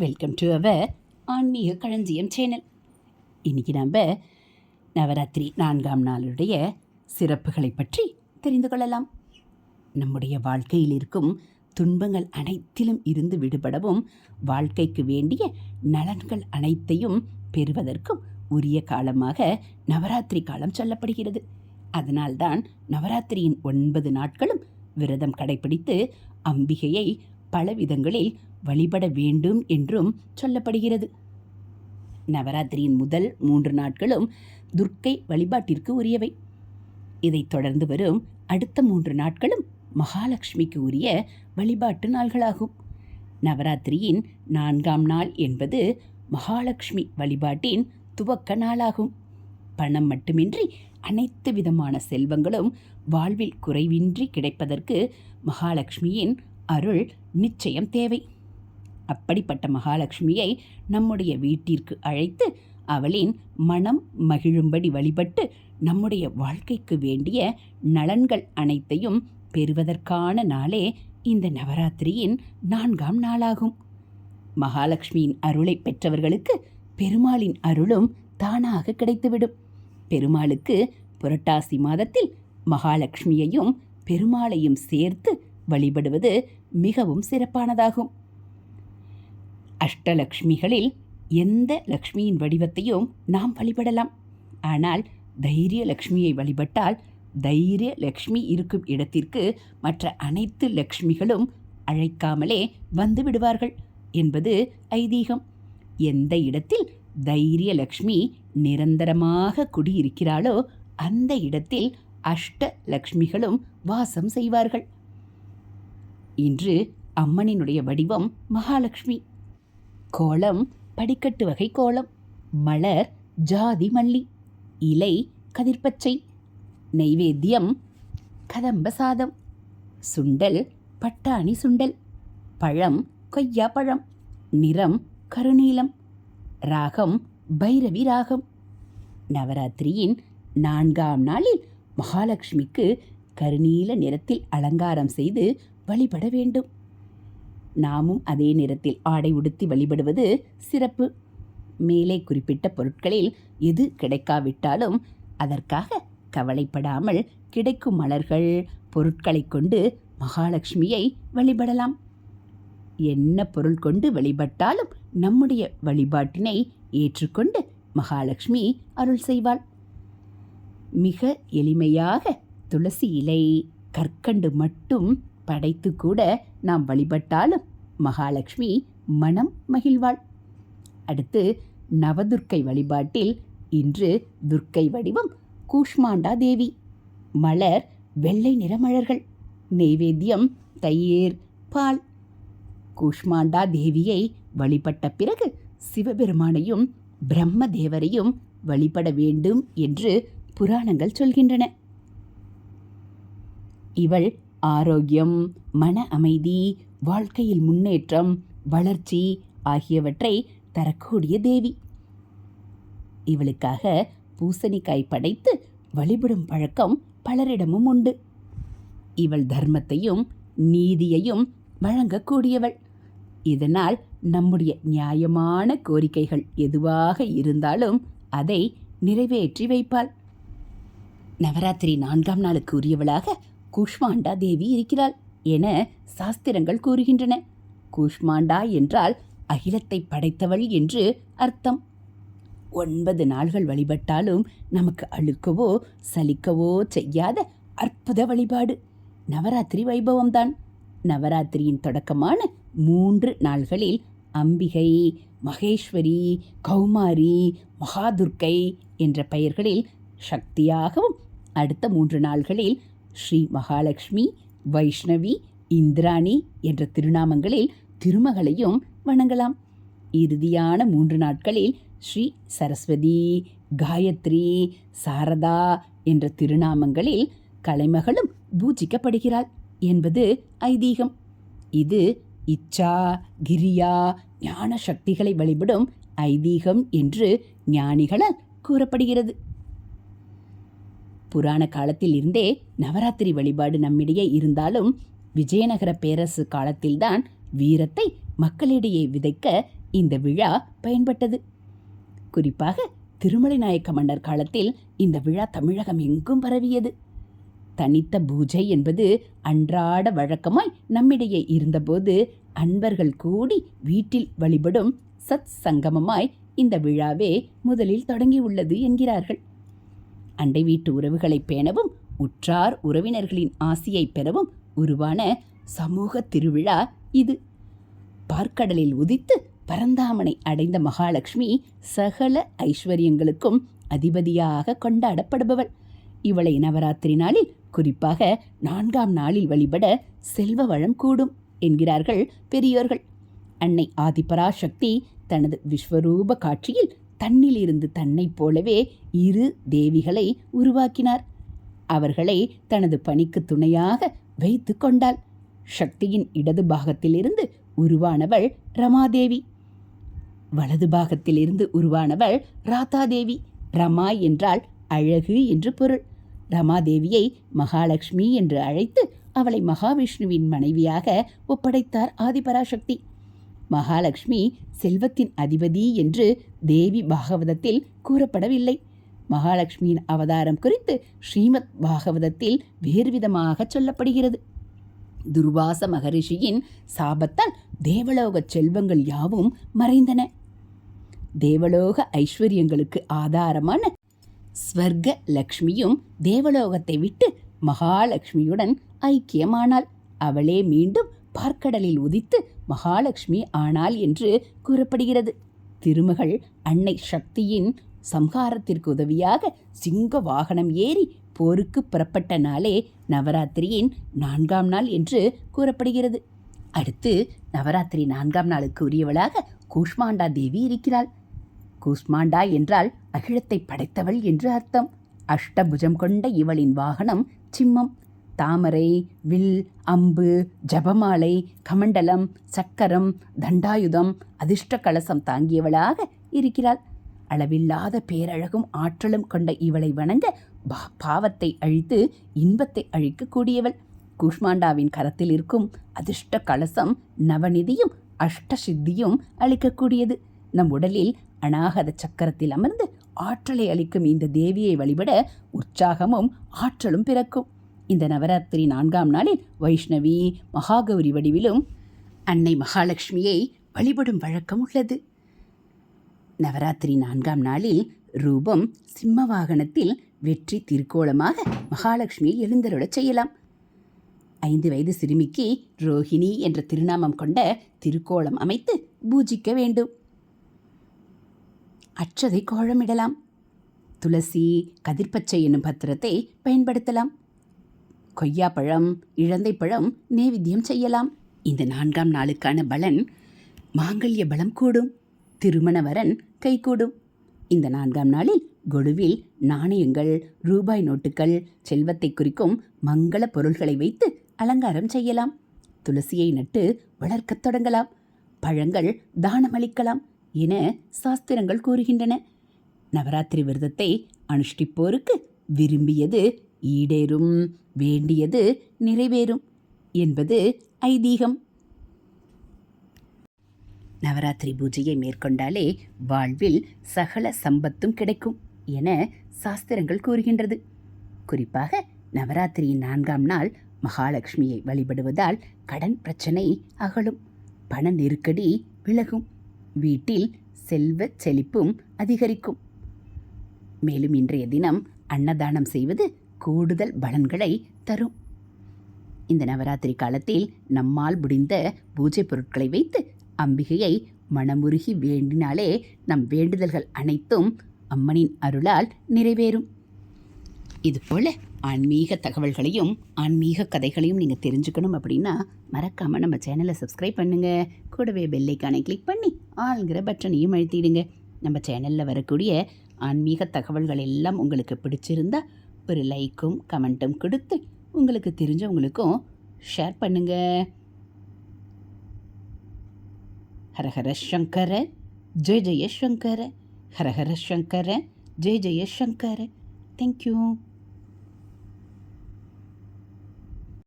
Welcome to our ஆன்மீக களஞ்சியம் channel இன்றைக்கி நம்ம நவராத்திரி நான்காம் நாளுடைய சிறப்புகளை பற்றி தெரிந்து கொள்ளலாம். நம்முடைய வாழ்க்கையில் இருக்கும் துன்பங்கள் அனைத்திலும் இருந்து விடுபடவும் வாழ்க்கைக்கு வேண்டிய நலன்கள் அனைத்தையும் பெறுவதற்கும் உரிய காலமாக நவராத்திரி காலம் சொல்லப்படுகிறது. அதனால்தான் நவராத்திரியின் ஒன்பது நாட்களும் விரதம் கடைபிடித்து அம்பிகையை பல விதங்களில் வழிபட வேண்டும் என்றும் சொல்லப்படுகிறது. நவராத்திரியின் முதல் மூன்று நாட்களும் துர்க்கை வழிபாட்டிற்கு உரியவை. இதைத் தொடர்ந்து வரும் அடுத்த மூன்று நாட்களும் மகாலட்சுமிக்கு உரிய வழிபாட்டு நாள்களாகும். நவராத்திரியின் நான்காம் நாள் என்பது மகாலட்சுமி வழிபாட்டின் துவக்க நாளாகும். பணம் மட்டுமின்றி அனைத்து விதமான செல்வங்களும் வாழ்வில் குறைவின்றி கிடைப்பதற்கு மகாலட்சுமியின் அருள் நிச்சயம் தேவை. அப்படிப்பட்ட மகாலட்சுமியை நம்முடைய வீட்டிற்கு அழைத்து அவளின் மனம் மகிழும்படி வழிபட்டு நம்முடைய வாழ்க்கைக்கு வேண்டிய நலன்கள் அனைத்தையும் பெறுவதற்கான நாளே இந்த நவராத்திரியின் நான்காம் நாளாகும். மகாலட்சுமியின் அருளை பெற்றவர்களுக்கு பெருமாளின் அருளும் தானாக கிடைத்துவிடும். பெருமாளுக்கு புரட்டாசி மாதத்தில் மகாலட்சுமியையும் பெருமாளையும் சேர்த்து வழிபடுவது மிகவும் சிறப்பானதாகும். அஷ்டலக்ஷ்மிகளில் எந்த லக்ஷ்மியின் வடிவத்தையும் நாம் வழிபடலாம். ஆனால் தைரிய லக்ஷ்மியை வழிபட்டால் தைரிய லக்ஷ்மி இருக்கும் இடத்திற்கு மற்ற அனைத்து லக்ஷ்மிகளும் அழைக்காமலே வந்து விடுவார்கள் என்பது ஐதீகம். எந்த இடத்தில் தைரிய லக்ஷ்மி நிரந்தரமாக குடியிருக்கிறாளோ அந்த இடத்தில் அஷ்ட லக்ஷ்மிகளும் வாசம் செய்வார்கள். இன்று அம்மனினுடைய வடிவம் மகாலட்சுமி கோலம் படிக்கட்டு வகை கோலம் மலர் ஜாதி மல்லி இலை கதிர்பச்சை நெய்வேத்தியம் கதம்ப சாதம் சுண்டல் பட்டாணி சுண்டல் பழம் கொய்யா பழம் நிறம் கருநீலம் ராகம் பைரவி ராகம். நவராத்திரியின் நான்காம் நாளில் மகாலட்சுமிக்கு கருநீல நிறத்தில் அலங்காரம் செய்து வழிபட வேண்டும். நாமும் அதே நிறத்தில் ஆடை உடுத்தி வழிபடுவது சிறப்பு. மேலே குறிப்பிட்ட பொருட்களில் எது கிடைக்காவிட்டாலும் அதற்காக கவலைப்படாமல் கிடைக்கும் மலர்கள் பொருட்களை கொண்டு மகாலட்சுமியை வழிபடலாம். என்ன பொருள் கொண்டு வழிபட்டாலும் நம்முடைய வழிபாட்டினை ஏற்றுக்கொண்டு மகாலட்சுமி அருள் செய்வாள். மிக எளிமையாக துளசி இலை கற்கண்டு மட்டும் படைத்து கூட நாம் வழிபட்டாலும் மகாலட்சுமி மனம் மகிழ்வாள். அடுத்து நவதுர்க்கை வழிபாட்டில் இன்று துர்க்கை வடிவம் கூஷ்மாண்டா தேவி மலர் வெள்ளை நிற மலர்கள் நெய்வேத்தியம் தயிர் பால். கூஷ்மாண்டா தேவியை வழிபட்ட பிறகு சிவபெருமானையும் பிரம்ம தேவரையும் வழிபட வேண்டும் என்று புராணங்கள் சொல்கின்றன. இவள் ஆரோக்கியம் மன அமைதி வாழ்க்கையில் முன்னேற்றம் வளர்ச்சி ஆகியவற்றை தரக்கூடிய தேவி. இவளுக்காக பூசணிக்காய் படைத்து வழிபடும் பழக்கம் பலரிடமும் உண்டு. இவள் தர்மத்தையும் நீதியையும் வழங்கக்கூடியவள். இதனால் நம்முடைய நியாயமான கோரிக்கைகள் எதுவாக இருந்தாலும் அதை நிறைவேற்றி வைப்பாள். நவராத்திரி நான்காம் நாளுக்கு உரியவளாக கூஷ்மாண்டா தேவி இருக்கிறாள் என சாஸ்திரங்கள் கூறுகின்றன. கூஷ்மாண்டா என்றால் அகிலத்தை படைத்தவள் என்று அர்த்தம். ஒன்பது நாள்கள் வழிபட்டாலும் நமக்கு அழுக்கவோ சலிக்கவோ செய்யாத அற்புத வழிபாடு. நவராத்திரி வைபவம்தான். நவராத்திரியின் தொடக்கமான மூன்று நாள்களில் அம்பிகை மகேஸ்வரி கௌமாரி மகாதுர்க்கை என்ற பெயர்களில் சக்தியாகவும் அடுத்த மூன்று நாள்களில் ஸ்ரீ மகாலட்சுமி வைஷ்ணவி இந்திராணி என்ற திருநாமங்களில் திருமகளையும் வணங்கலாம். இறுதியான மூன்று நாட்களில் ஸ்ரீ சரஸ்வதி காயத்ரி சாரதா என்ற திருநாமங்களில் கலைமகளும் பூஜிக்கப்படுகிறாள் என்பது ஐதீகம். இது இச்சா கிரியா ஞான சக்திகளை வழிபடும் ஐதீகம் என்று ஞானிகளால் கூறப்படுகிறது. புராண காலத்தில் இருந்தே நவராத்திரி வழிபாடு நம்மிடையே இருந்தாலும் விஜயநகர பேரரசு காலத்தில்தான் வீரத்தை மக்களிடையே விதைக்க இந்த விழா பயன்பட்டது. குறிப்பாக திருமலை நாயக்க மன்னர் காலத்தில் இந்த விழா தமிழகம் எங்கும் பரவியது. தனித்த பூஜை என்பது அன்றாட வழக்கமாய் நம்மிடையே இருந்தபோது அன்பர்கள் கூடி வீட்டில் வழிபடும் சத் சங்கமமாய் இந்த விழாவே முதலில் தொடங்கியுள்ளது என்கிறார்கள். அண்டை வீட்டு உறவுகளை பேணவும் உற்றார் உறவினர்களின் ஆசியை பெறவும் உருவான சமூக திருவிழா இது. பார்க்கடலில் உதித்து பரந்தாமனை அடைந்த மகாலட்சுமி சகல ஐஸ்வர்யங்களுக்கும் அதிபதியாக கொண்டாடப்படுபவள். இவளை நவராத்திரி நாளில் குறிப்பாக நான்காம் நாளில் வழிபட செல்வ வளம் கூடும் என்கிறார்கள் பெரியோர்கள். அன்னை ஆதிபராசக்தி தனது விஸ்வரூப காட்சியில் தன்னிலிருந்து தன்னைப் போலவே இரு தேவிகளை உருவாக்கினார். அவர்களை தனது பணிக்கு துணையாக வைத்து கொண்டாள். சக்தியின் இடது பாகத்திலிருந்து உருவானவள் ரமாதேவி. வலது பாகத்திலிருந்து உருவானவள் ராதாதேவி. ரமா என்றால் அழகு என்று பொருள். ரமாதேவியை மகாலட்சுமி என்று அழைத்து அவளை மகாவிஷ்ணுவின் மனைவியாக ஒப்படைத்தார் ஆதிபராசக்தி. மகாலட்சுமி செல்வத்தின் அதிபதி என்று தேவி பாகவதத்தில் கூறப்படவில்லை. மகாலட்சுமியின் அவதாரம் குறித்து ஸ்ரீமத் பாகவதத்தில் வேறு விதமாக சொல்லப்படுகிறது. துர்வாச மகரிஷியின் சாபத்தால் தேவலோக செல்வங்கள் யாவும் மறைந்தன. தேவலோக ஐஸ்வர்யங்களுக்கு ஆதாரமான ஸ்வர்க லக்ஷ்மியும் தேவலோகத்தை விட்டு மகாலட்சுமியுடன் ஐக்கியமானாள். அவளே மீண்டும் பார்க்கடலில் உதித்து மகாலட்சுமி ஆனாள் என்று கூறப்படுகிறது. திருமகள் அன்னை சக்தியின் சம்ஹாரத்திற்கு உதவியாக சிங்க வாகனம் ஏறி போருக்கு புறப்பட்ட நாளே நவராத்திரியின் நான்காம் நாள் என்று கூறப்படுகிறது. அடுத்து நவராத்திரி நான்காம் நாளுக்கு உரியவளாக கூஷ்மாண்டா தேவி இருக்கிறாள். கூஷ்மாண்டா என்றால் அகிலத்தை படைத்தவள் என்று அர்த்தம். அஷ்டபுஜம் கொண்ட இவளின் வாகனம் சிம்மம். தாமரை வில் அம்பு ஜபமாலை கமண்டலம் சக்கரம் தண்டாயுதம் அதிர்ஷ்ட கலசம் தாங்கியவளாக இருக்கிறாள். அளவில்லாத பேரழகும் ஆற்றலும் கொண்ட இவளை வணங்க பா பாவத்தை அழித்து இன்பத்தை அழிக்கக்கூடியவள். கூஷ்மாண்டாவின் கரத்தில் இருக்கும் அதிர்ஷ்ட கலசம் நவநிதியும் அஷ்ட சித்தியும் அளிக்கக்கூடியது. நம் உடலில் அநாகத சக்கரத்தில் அமர்ந்து ஆற்றலை அளிக்கும் இந்த தேவியை வழிபட உற்சாகமும் ஆற்றலும் பிறக்கும். இந்த நவராத்திரி நான்காம் நாளில் வைஷ்ணவி மகாகௌரி வடிவிலும் அன்னை மகாலட்சுமியை வழிபடும் வழக்கம் உள்ளது. நவராத்திரி நான்காம் நாளில் ரூபம் சிம்ம வாகனத்தில் வெற்றி திருக்கோலமாக மகாலட்சுமியை எழுந்தருளச் செய்யலாம். ஐந்து வயது சிறுமிக்கு ரோஹிணி என்ற திருநாமம் கொண்ட திருக்கோலம் அமைத்து பூஜிக்க வேண்டும். அற்றதை கோழமிடலாம் துளசி கதிர்பச்சை என்னும் பத்திரத்தை பயன்படுத்தலாம். கொய்யாப்பழம் இழந்தைப்பழம் நேவித்தியம் செய்யலாம். இந்த நான்காம் நாளுக்கான பலன் மாங்கல்ய பலம் கூடும் திருமண வரன் கைகூடும் இந்த நான்காம் நாளில் கொலுவில் நாணயங்கள் ரூபாய் நோட்டுகள் செல்வத்தை குறிக்கும் மங்கள பொருள்களை வைத்து அலங்காரம் செய்யலாம். துளசியை நட்டு வளர்க்கத் தொடங்கலாம். பழங்கள் தானமளிக்கலாம் என சாஸ்திரங்கள் கூறுகின்றன. நவராத்திரி விரதத்தை அனுஷ்டிப்போருக்கு விரும்பியது ஈடேறும். வேண்டியது நிறைவேறும் என்பது ஐதீகம். நவராத்திரி பூஜையை மேற்கொண்டாலே வாழ்வில் சகல சம்பத்தும் கிடைக்கும் என சாஸ்திரங்கள் கூறுகின்றது. குறிப்பாக நவராத்திரியின் நான்காம் நாள் மகாலட்சுமியை வழிபடுவதால் கடன் பிரச்சனை அகலும் பண நெருக்கடி விலகும் வீட்டில் செல்வ செழிப்பும் அதிகரிக்கும். மேலும் இன்றைய தினம் அன்னதானம் செய்வது கூடுதல் பலன்களை தரும். இந்த நவராத்திரி காலத்தில் நம்மால் முடிந்த பூஜை பொருட்களை வைத்து அம்பிகையை மனமுருகி வேண்டினாலே நம் வேண்டுதல்கள் அனைத்தும் அம்மனின் அருளால் நிறைவேறும். இதுபோல் ஆன்மீக தகவல்களையும் ஆன்மீக கதைகளையும் நீங்கள் தெரிஞ்சுக்கணும் அப்படின்னா மறக்காமல் நம்ம சேனலை சப்ஸ்கிரைப் பண்ணுங்கள் கூடவே பெல்லைக்கானை கிளிக் பண்ணி ஆளுங்கிற பட்டனையும் அழுத்திடுங்க. நம்ம சேனலில் வரக்கூடிய ஆன்மீக தகவல்கள் எல்லாம் உங்களுக்கு பிடிச்சிருந்தா ஒரு லைக்கும் கமெண்ட்டும் கொடுத்து உங்களுக்கு தெரிஞ்சவங்களுக்கும் ஷேர் பண்ணுங்க. ஹரஹர சங்கர ஜெய ஜெய சங்கர ஹரஹர சங்கர ஜெய ஜெய சங்கர. தேங்க்யூ